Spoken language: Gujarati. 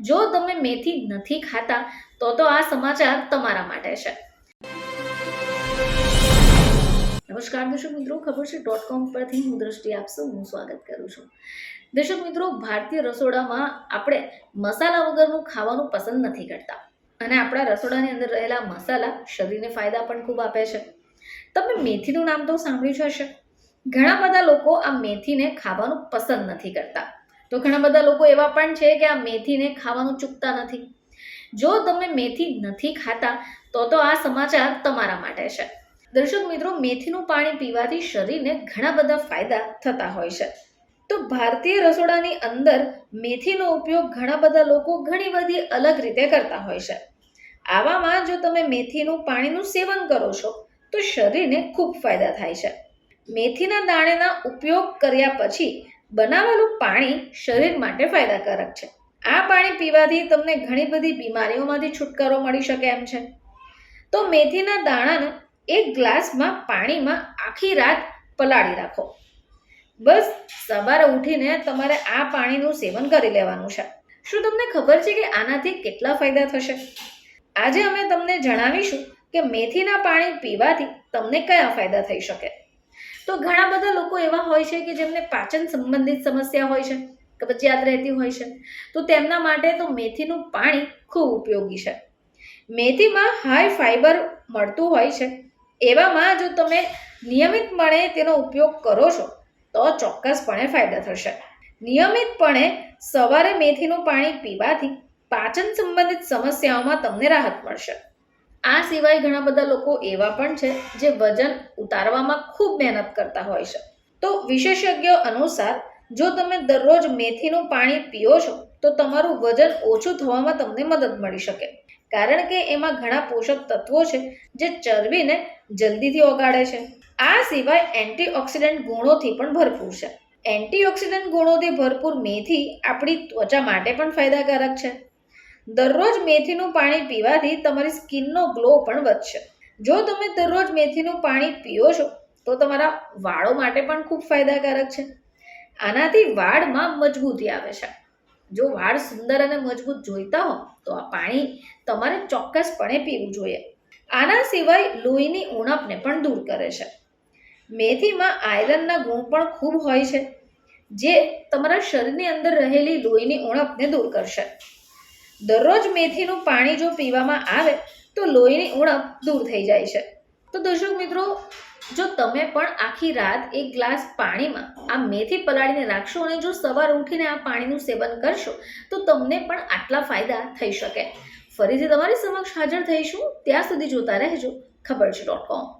જો તમે મેથી નથી ખાતા, તો તો આ સમાચાર તમારા માટે છે. નમસ્કાર દર્શક મિત્રો, ખબર છે ડોટ કોમ પરથી હું દ્રષ્ટિ આપશું હું સ્વાગત કરું છું. દર્શક મિત્રો, ભારતીય રસોડામાં આપણે મસાલા વગરનું ખાવાનું પસંદ નથી કરતા. અને આપણા રસોડાની અંદર રહેલા મસાલા શરીરને ફાયદા પણ ખૂબ આપે છે. તમે મેથીનું નામ તો સાંભળ્યું જ હશે. ઘણા બધા લોકો આ મેથીને ખાવાનું પસંદ નથી કરતા. તો ઘણા બધા લોકો એવા પણ છે કે આ મેથીને ખાવાનું ચૂકતા નથી. જો તમે મેથી નથી ખાતા, તો તો આ સમાચાર તમારા માટે છે. દર્શક મિત્રો, મેથીનું પાણી પીવાથી શરીરને ઘણા બધા ફાયદા થતા હોય છે. તો ભારતીય રસોડાની અંદર મેથીનો ઉપયોગ ઘણા બધા લોકો ઘણી બધી અલગ રીતે કરતા હોય છે. આવામાં જો તમે મેથીનું પાણીનું સેવન કરો છો, તો શરીરને ખૂબ ફાયદા થાય છે. મેથીના દાણેના ઉપયોગ કર્યા પછી બનાવેલું પાણી શરીર માટે ફાયદાકારક છે. આ પાણી પીવાથી તમને ઘણી બધી બીમારીઓમાંથી છુટકારો મળી શકે એમ છે. તો મેથીના દાણાને એક ગ્લાસમાં પાણીમાં આખી રાત પલાળી રાખો. બસ સવારે ઉઠીને તમારે આ પાણીનું સેવન કરી લેવાનું છે. શું તમને ખબર છે કે આનાથી કેટલા ફાયદા થશે? આજે અમે તમને જણાવીશું કે મેથીના પાણી પીવાથી તમને કયા ફાયદા થઈ શકે? તો ઘણા બધા લોકો એવા હોય છે કે જેમને પાચન સંબંધિત સમસ્યા હોય છે કબજિયાત રહેતી હોય છે. તો તેમના માટે તો મેથીનું પાણી ખૂબ ઉપયોગી છે. મેથીમાં હાઈ ફાઈબર મળતું હોય છે. એવામાં જો તમે નિયમિતપણે તેનો ઉપયોગ કરો છો, તો ચોક્કસપણે ફાયદા થશે. નિયમિતપણે સવારે મેથીનું પાણી પીવાથી પાચન સંબંધિત સમસ્યાઓમાં તમને રાહત મળશે. આ સિવાય ઘણા બધા લોકો એવા પણ છે જે વજન ઉતારવામાં ખૂબ મહેનત કરતા હોય છે. તો વિશેષજ્ઞો અનુસાર, જો તમે દરરોજ મેથીનું પાણી પીઓ છો, તો તમારું વજન ઓછું થવામાં તમને મદદ મળી શકે. કારણ કે એમાં ઘણા પોષક તત્વો છે જે ચરબીને જલ્દીથી ઓગાળે છે. આ સિવાય એન્ટીઓક્સિડન્ટ ગુણોથી પણ ભરપૂર છે. એન્ટીઓક્સિડન્ટ ગુણોથી ભરપૂર મેથી આપણી ત્વચા માટે પણ ફાયદાકારક છે. દરરોજ મેથીનું પાણી પીવાથી તમારી સ્કિનનો ગ્લો પણ વધશે. જો તમે દરરોજ મેથીનું પાણી પીઓ છો, તો તમારા વાળો માટે પણ ખૂબ ફાયદાકારક છે. આનાથી વાળમાં મજબૂતી આવે છે. જો વાળ સુંદર અને મજબૂત જોઈતા હો તો આ પાણી તમારે ચોક્કસપણે પીવું જોઈએ. આના સિવાય લોહીની ઉણપને પણ દૂર કરે છે. મેથીમાં આયરનના ગુણ પણ ખૂબ હોય છે, જે તમારા શરીરની અંદર રહેલી લોહીની ઉણપને દૂર કરશે. દરરોજ મેથીનું પાણી જો પીવામાં આવે તો લોહીની ઉણપ દૂર થઈ જાય છે. તો દર્શક મિત્રો, જો તમે પણ આખી રાત એક ગ્લાસ પાણીમાં આ મેથી પલાળીને રાખશો અને જો સવાર ઉઠીને આ પાણીનું સેવન કરશો, તો તમને પણ આટલા ફાયદા થઈ શકે. ફરીથી તમારી સમક્ષ હાજર થઈશું. ત્યાં સુધી જોતા રહેજો. ખબર છે ડોટ કોમ